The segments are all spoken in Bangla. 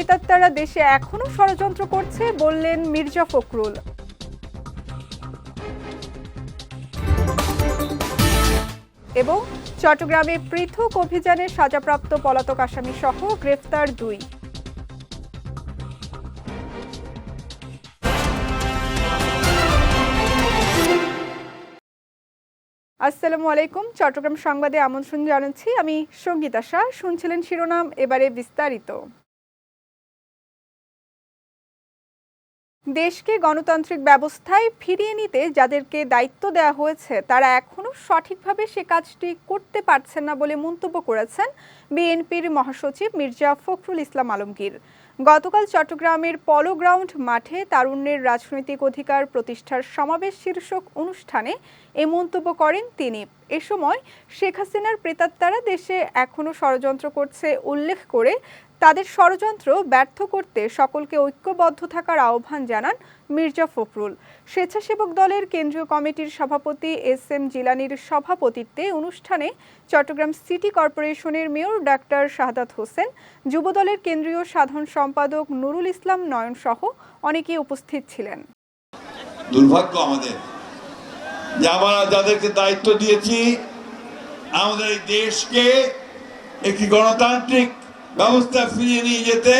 প্রেতাত্মারা দেশে এখনও ষড়যন্ত্র করছে, বললেন মির্জা ফখরুল। এবং চট্টগ্রামে পৃথক অভিযানে সাজাপ্রাপ্ত পলাতক আসামি সহ গ্রেফতার দুই। আসসালামু আলাইকুম। চট্টগ্রাম সংবাদে আমন্ত্রণ জানাচ্ছি আমি সঙ্গীতা শাহ। শুনছিলেন শিরোনাম, এবারে বিস্তারিত। দেশকে গণতান্ত্রিক ব্যবস্থায় ফিরিয়ে নিতে যাদেরকে দায়িত্ব দেওয়া হয়েছে, তারা এখনও সঠিকভাবে সে কাজটি করতে পারছেন না বলে মন্তব্য করেছেন বিএনপির মহাসচিব মির্জা ফখরুল ইসলাম আলমগীর। গতকাল চট্টগ্রামের পলো গ্রাউন্ড মাঠে তারুণ্যের রাজনৈতিক অধিকার প্রতিষ্ঠার সমাবেশ শীর্ষক অনুষ্ঠানে এ মন্তব্য করেন তিনি। এ সময় শেখ হাসিনার প্রেতাত্মারা দেশে এখনও ষড়যন্ত্র করছে, উল্লেখ করে তাদের ষড়যন্ত্র ব্যর্থ করতে সকলকে ঐক্যবদ্ধ থাকার আহ্বান জানান মির্জা ফখরুল। স্বেচ্ছাসেবক দলের কেন্দ্রীয় কমিটির সভাপতি এস এম জিলানির সভাপতিত্বে অনুষ্ঠানে চট্টগ্রাম সিটি কর্পোরেশনের মেয়র ডাক্তার শাহাদাত হোসেন, যুবদলের কেন্দ্রীয় সাধারণ সম্পাদক নুরুল ইসলাম নয়ন সহ অনেকেই উপস্থিত ছিলেন। দুর্ভাগ্য আমাদের যে আমরা যাদেরকে দায়িত্ব দিয়েছি, আমাদের এই দেশকে একটি গণতান্ত্রিক ব্যবস্থা ফিরিয়ে নিয়ে যেতে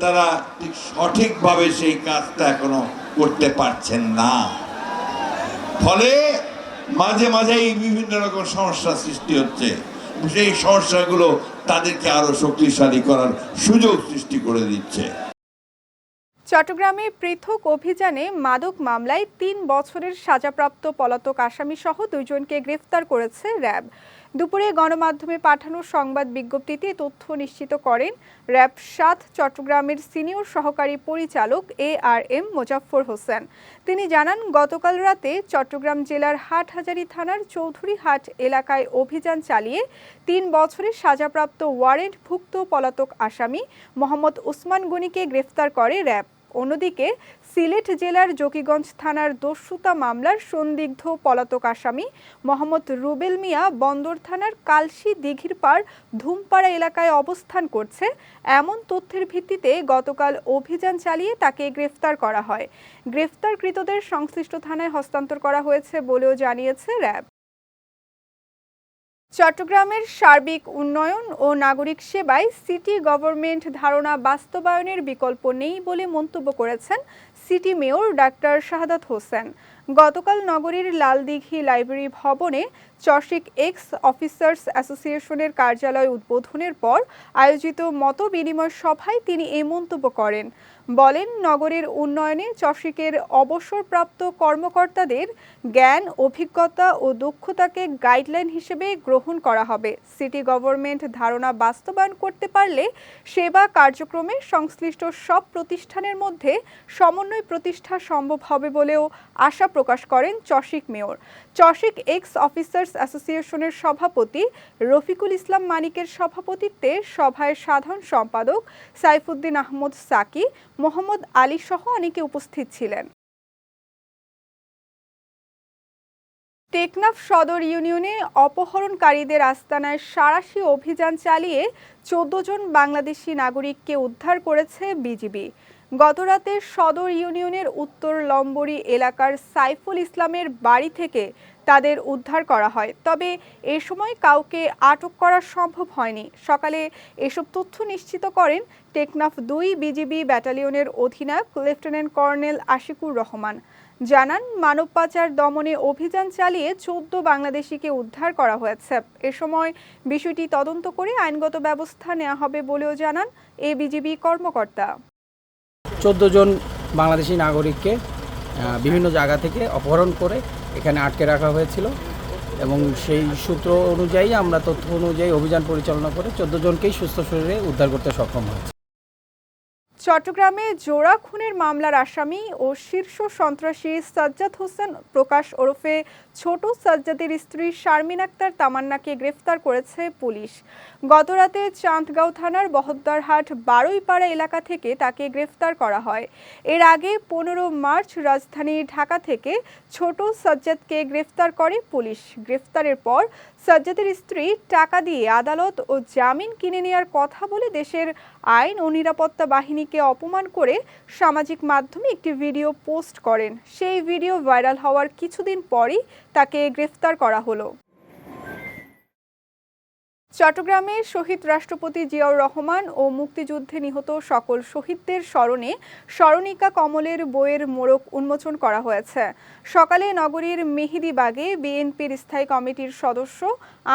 তারা ঠিক সঠিকভাবে সেই কাজটা এখনও করতে পারছেন না। ফলে মাঝে মাঝেই বিভিন্ন রকম সমস্যা সৃষ্টি হচ্ছে। সেই সমস্যাগুলো তাদেরকে আরও শক্তিশালী করার সুযোগ সৃষ্টি করে দিচ্ছে। চট্টগ্রামে পৃথক অভিযানে মাদক মামলায় তিন বছরের সাজাপ্রাপ্ত পলাতক আসামি সহ দুইজনকে গ্রেফতার করেছে র্যাব। দুপুরে গণমাধ্যমে পাঠানো সংবাদ বিজ্ঞপ্তিতে তথ্য নিশ্চিত করেন র্যাব সাত চট্টগ্রামের সিনিয়র সহকারী পরিচালক A R M Mozaffar Hossain. তিনি জানান, গতকাল রাতে চট্টগ্রাম জেলার হাটহাজারী থানার চৌধুরীহাট এলাকায় অভিযান চালিয়ে তিন বছরের সাজাপ্রাপ্ত ওয়ারেন্টভুক্ত পলাতক আসামি মোহাম্মদ ওসমান গনিকে গ্রেফতার করে র্যাব। অন্যদিকে সিলেট জেলার জকিগঞ্জ থানার দস্যুতা মামলার সন্দিগ্ধ পলাতক আসামি মোহাম্মদ রুবেল মিয়া বন্দর থানার কালশি দিঘির পাড় ধুমপাড়া এলাকায় অবস্থান করছে। এমন তথ্যের ভিত্তিতে গতকাল অভিযান চালিয়ে তাকে গ্রেফতার করা হয়। গ্রেফতারকৃতদের সংশ্লিষ্ট থানায় হস্তান্তর করা হয়েছে বলেও জানিয়েছে র্যাব। চট্টগ্রামের সার্বিক উন্নয়ন ও নাগরিক সেবায় সিটি গভর্নমেন্ট ধারণা বাস্তবায়নের বিকল্প নেই বলে মন্তব্য করেছেন city mayor doctor Shahadat Hossain. গতকাল নগরীর লালদিঘি লাইব্রেরি ভবনে চশিক এক্স অফিসার্স অ্যাসোসিয়েশনের কার্যালয় উদ্বোধনের পর আয়োজিত মত বিনিময় সভায় তিনি এ মন্তব্য করেন। বলেন, নগরের উন্নয়নে চশিকের অবসরপ্রাপ্ত কর্মকর্তাদের জ্ঞান, অভিজ্ঞতা ও দক্ষতাকে গাইডলাইন হিসেবে গ্রহণ করা হবে। সিটি গভর্নমেন্ট ধারণা বাস্তবায়ন করতে পারলে সেবা কার্যক্রমে সংশ্লিষ্ট সব প্রতিষ্ঠানের মধ্যে সমন্বয় প্রতিষ্ঠা সম্ভব হবে বলেও আশা প্রকাশ করেন Chasik mayor. Chasik ex officers অ্যাসোসিয়েশনের সভাপতি, রফিকুল ইসলাম মানিকের সভাপতিত্বে সভায় সাধারণ সম্পাদক সাইফুদ্দিন আহমদ সাকি, মোহাম্মদ আলী সহ অনেকে উপস্থিত ছিলেন। টেকনাফ সদর ইউনিয়নে অপহরণকারীদের আস্তানায় সাঁড়াশি অভিযান চালিয়ে চোদ্দ জন বাংলাদেশি নাগরিককে উদ্ধার করেছে বিজিবি। গতরাতে সদর ইউনিয়নের উত্তর লম্বরি এলাকার সাইফুল ইসলামের বাড়ি থেকে তাদের উদ্ধার করা হয়। তবে এ সময় কাউকে আটক করা সম্ভব হয়নি। সকালে এসব তথ্য নিশ্চিত করেন টেকনাফ দুই বিজিবি ব্যাটালিয়নের অধিনায়ক লেফটেন্যান্ট কর্নেল আশিকুর রহমান। জানান, মানব পাচার দমনে অভিযান চালিয়ে চোদ্দ বাংলাদেশিকে উদ্ধার করা হয়েছে। এ সময় বিষয়টি তদন্ত করে আইনগত ব্যবস্থা নেওয়া হবে বলেও জানান এ বিজিবি কর্মকর্তা। চোদ্দ জন বাংলাদেশি নাগরিককে বিভিন্ন জায়গা থেকে অপহরণ করে এখানে আটকে রাখা হয়েছিল এবং সেই সূত্র অনুযায়ী আমরা তথ্য অনুযায়ী অভিযান পরিচালনা করে চোদ্দ জনকেই সুস্থ শরীরে উদ্ধার করতে সক্ষম হয়েছে। চট্টগ্রামে জোড়া খুনের মামলার আসামি ও শীর্ষ সন্ত্রাসী সাজ্জাদ হোসেন প্রকাশ ওরফে ছোট সাজ্জাদের স্ত্রী শারমিন আক্তার তামান্নাকে গ্রেফতার করেছে পুলিশ। গতরাতে চাঁদগাঁও থানার বহদ্দারহাট বারুইপাড়া এলাকা থেকে তাকে গ্রেফতার করা হয়। এর আগে পনেরো মার্চ রাজধানী ঢাকা থেকে ছোট সাজ্জাদকে গ্রেফতার করে পুলিশ। গ্রেফতারের পর সাজ্জাদের স্ত্রী টাকা দিয়ে আদালত ও জামিন কিনে নেওয়ার কথা বলে দেশের আইন ও নিরাপত্তা বাহিনীকে অপমান করে সামাজিক মাধ্যমে একটি ভিডিও পোস্ট করেন। সেই ভিডিও ভাইরাল হওয়ার কিছুদিন পরই তাকে গ্রেফতার করা হলো। চট্টগ্রামে শহীদ রাষ্ট্রপতি জিয়াউর রহমান ও মুক্তিযুদ্ধে নিহত সকল শহীদদের স্মরণে স্মরণিকা কমলের বইয়ের মোড়ক উন্মোচন করা হয়েছে। সকালে নগরীর মেহেদিবাগে বিএনপির স্থায়ী কমিটির সদস্য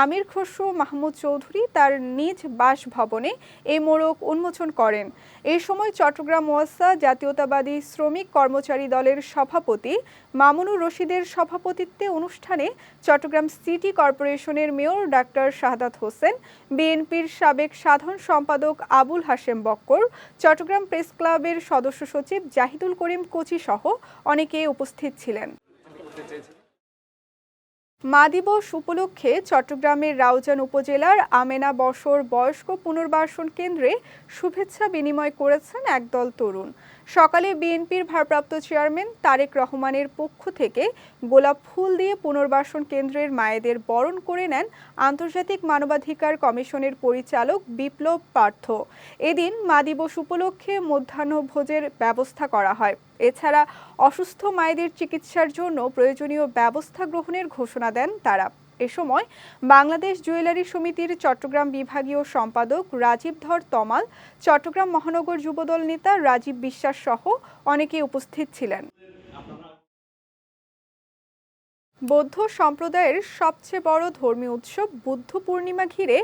আমির খসরু মাহমুদ চৌধুরী তার নিজ বাসভবনে এই মোড়ক উন্মোচন করেন। এই সময় চট্টগ্রাম ওয়াসা জাতীয়তাবাদী শ্রমিক কর্মচারী দলের সভাপতি মামুনুর রশিদের সভাপতিত্বে অনুষ্ঠানে চট্টগ্রাম সিটি কর্পোরেশনের মেয়র ডাক্তার শাহাদাত হোসেন, বিএনপির সাবেক সাধারণ সম্পাদক আবুল হাশেম বক্কর, চট্টগ্রাম প্রেস ক্লাবের সদস্য সচিব জাহিদুল করিম কোচি সহ অনেকে উপস্থিত ছিলেন। মা দিবস উপলক্ষে চট্টগ্রামের রাউজান উপজেলার আমেনা বসর বয়স্ক পুনর্বাসন কেন্দ্রে শুভেচ্ছা বিনিময় করেছেন একদল তরুণ। সকালে বিএনপির ভারপ্রাপ্ত চেয়ারম্যান তারেক রহমানের পক্ষ থেকে গোলাপ ফুল দিয়ে পুনর্বাসন কেন্দ্রের মায়েদের বরণ করে নেন আন্তর্জাতিক মানবাধিকার কমিশনের পরিচালক বিপ্লব পার্থ। এদিন মা দিবস উপলক্ষে মধ্যাহ্নভোজের ব্যবস্থা করা হয়। এছাড়া অসুস্থ মায়েদের চিকিৎসার জন্য প্রয়োজনীয় ব্যবস্থা গ্রহণের ঘোষণা দেন তারা। এ সময় বাংলাদেশ জুয়েলারি সমিতির চট্টগ্রাম বিভাগীয় সম্পাদক রাজীব ধর তমাল, চট্টগ্রাম মহানগর যুবদল নেতা রাজীব বিশ্বাস সহ অনেকে উপস্থিত ছিলেন। বৌদ্ধ সম্প্রদায়ের সবচেয়ে বড় ধর্মীয় উৎসব বুদ্ধ পূর্ণিমা ঘিরে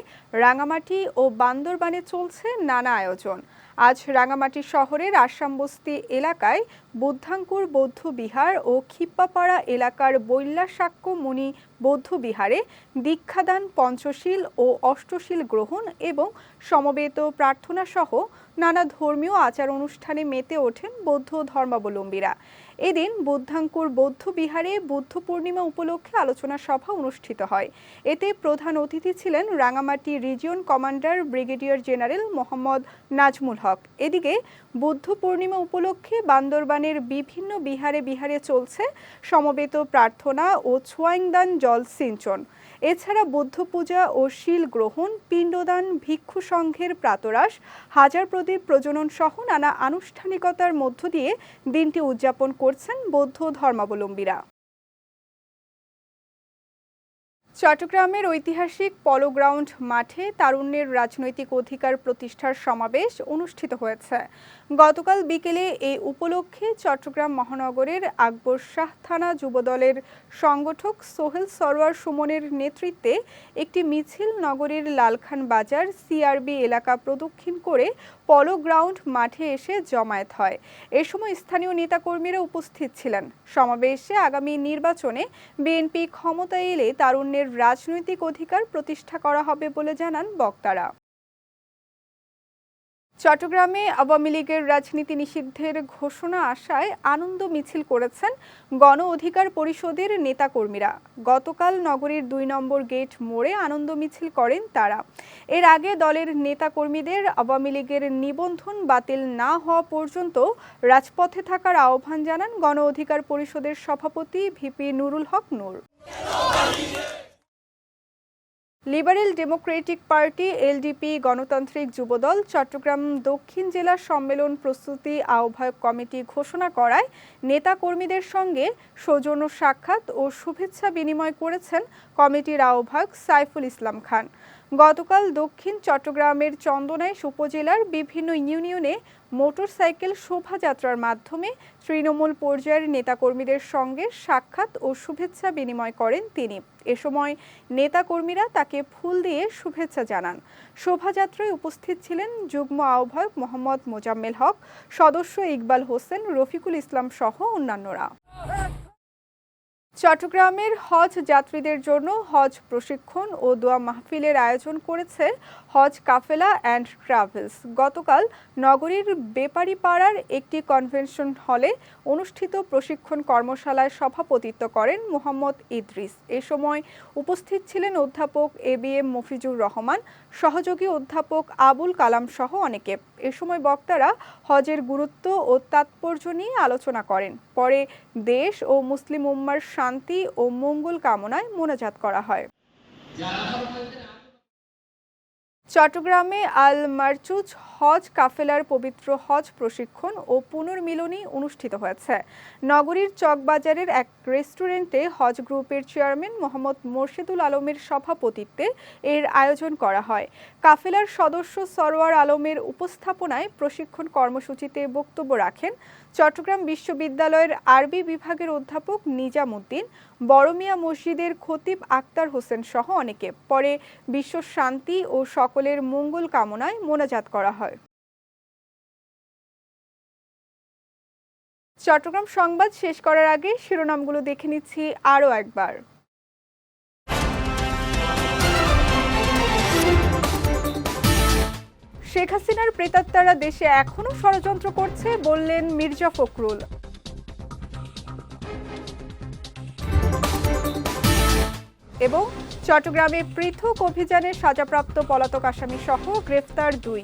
রাঙামাটি ও বান্দরবানে চলছে নানা আয়োজন। আজ রাঙামাটি শহরের আসামবস্তি এলাকায় বুদ্ধাঙ্কুর বৌদ্ধ বিহার ও খিপ্পাপাড়া এলাকার বৈল্যাসাক্য মুনি বৌদ্ধ বিহারে দীক্ষাদান, পঞ্চশীল ও অষ্টশীল গ্রহণ এবং সমবেত প্রার্থনা সহ নানা ধর্মীয় আচার অনুষ্ঠানে মেতে ওঠেন বৌদ্ধ ধর্মাবলম্বীরা। এদিন বুদ্ধাঙ্কুর বৌদ্ধ বিহারে বুদ্ধ পূর্ণিমা উপলক্ষে আলোচনা সভা অনুষ্ঠিত হয়। এতে প্রধান অতিথি ছিলেন Rangamati region commander brigadier general Mohammad Nazmul Haque. এদিকে বুদ্ধ পূর্ণিমা উপলক্ষে বান্দরবানের বিভিন্ন বিহারে বিহারে চলছে সমবেত প্রার্থনা ও ছোয়াইংদান জল সিঞ্চন। এছাড়া বুদ্ধ পূজা ও শিল গ্রহণ, পিণ্ডদান, ভিক্ষু সংঘের প্রাতরাস হাজার প্রদীপ প্রজনন সহ নানা আনুষ্ঠানিকতার মধ্য দিয়ে দিনটি উদযাপন করছেন বৌদ্ধ ধর্মাবলম্বীরা। চট্টগ্রামের ঐতিহাসিক পলো গ্রাউন্ড মাঠে তারুণ্যের রাজনৈতিক অধিকার প্রতিষ্ঠার সমাবেশ অনুষ্ঠিত হয়েছে। গতকাল বিকেলে এই উপলক্ষে চট্টগ্রাম মহানগরের আকবর শাহ থানা যুবদলের সংগঠক সোহেল সরোয়ার সুমনের নেতৃত্বে একটি মিছিল নগরের লালখান বাজার সিআরবি এলাকা প্রদক্ষিণ করে পলো গ্রাউন্ড মাঠে এসে জমায়েত হয়। এ সময় স্থানীয় নেতাকর্মীরা উপস্থিত ছিলেন। সমাবেশে আগামী নির্বাচনে বিএনপি ক্ষমতায় এলে তারুণ্যের রাজনৈতিক অধিকার প্রতিষ্ঠা করা হবে বলে জানান বক্তারা। চট্টগ্রামে আওয়ামী লীগের রাজনীতি নিষিদ্ধের ঘোষণা আসায় আনন্দ মিছিল করেছেন গণ অধিকার পরিষদের নেতাকর্মীরা। গতকাল নগরীর দুই নম্বর গেট মোড়ে আনন্দ মিছিল করেন তারা। এর আগে দলের নেতাকর্মীদের আওয়ামী লীগের নিবন্ধন বাতিল না হওয়া পর্যন্ত রাজপথে থাকার আহ্বান জানান গণ অধিকার পরিষদের সভাপতি VP Nurul Haque Nur. Liberal democratic party, LDP, Ganatantrik Jubodal, Chittagong দক্ষিণ জেলা সম্মেলন প্রস্তুতি আহ্বায়ক কমিটি ঘোষণা করায় নেতা কর্মীদের সঙ্গে সৌজন্য সাক্ষাৎ ও শুভেচ্ছা বিনিময় করেছেন কমিটির আহ্বায়ক সাইফুল ইসলাম খান। গতকাল দক্ষিণ চট্টগ্রামের চন্দনাইশ উপজেলার বিভিন্ন ইউনিয়নে মোটরসাইকেল শোভাযাত্রার মাধ্যমে তৃণমূল পর্যায়ের নেতাকর্মীদের সঙ্গে সাক্ষাৎ ও শুভেচ্ছা বিনিময় করেন তিনি। এ সময় নেতাকর্মীরা তাকে ফুল দিয়ে শুভেচ্ছা জানান। শোভাযাত্রায় উপস্থিত ছিলেন যুগ্ম আহ্বায়ক মোহাম্মদ মোজাম্মেল হক, সদস্য ইকবাল হোসেন, রফিকুল ইসলাম সহ অন্যান্যরা। চট্টগ্রামের হজ যাত্রীদের জন্য হজ প্রশিক্ষণ ও দোয়া মাহফিলের আয়োজন করেছে হজ কাফেলা অ্যান্ড ট্রাভেলস। গতকাল নগরীর বেপারীপাড়ার একটি কনভেনশন হলে অনুষ্ঠিত প্রশিক্ষণ কর্মশালায় সভাপতিত্ব করেন মোহাম্মদ ইদ্রিস। এ সময় উপস্থিত ছিলেন অধ্যাপক A B M Mofizur Rahman, সহযোগী অধ্যাপক আবুল কালাম সহ অনেকে। এ সময় বক্তারা হজের গুরুত্ব ও তাৎপর্য নিয়ে আলোচনা করেন। পরে দেশ ও মুসলিম উম্মার শান্তি ও মঙ্গল কামনায় মোনাজাত করা হয়। চট্টগ্রামে আল মারচুজ হজ কাফেলার পবিত্র হজ প্রশিক্ষণ ও পুনর্মিলনী অনুষ্ঠিত হয়েছে। নগরীর চকবাজারের এক রেস্টুরেন্টে হজ গ্রুপের চেয়ারম্যান মোহাম্মদ মোর্শেদুল আলমের সভাপতিত্বে এর আয়োজন করা হয়। কাফেলার সদস্য সরোয়ার আলমের উপস্থাপনায় প্রশিক্ষণ কর্মসূচিতে বক্তব্য রাখেন চট্টগ্রাম বিশ্ববিদ্যালয়ের আরবি বিভাগের অধ্যাপক নিজামুদ্দিন বড়মিয়া মসজিদের খতিব আক্তার হোসেন সহ অনেকে। পরে বিশ্ব শান্তি ও সকলের মঙ্গল কামনায় মোনাজাত করা হয়। চট্টগ্রাম সংবাদ শেষ করার আগে শিরোনামগুলো দেখে নিচ্ছি আরও একবার। শেখ হাসিনার প্রেতাত্মারা দেশে এখনও ষড়যন্ত্র করছে বললেন মির্জা ফখরুল। এবং চট্টগ্রামে পৃথক অভিযানে সাজাপ্রাপ্ত পলাতক আসামি সহ গ্রেফতার দুই।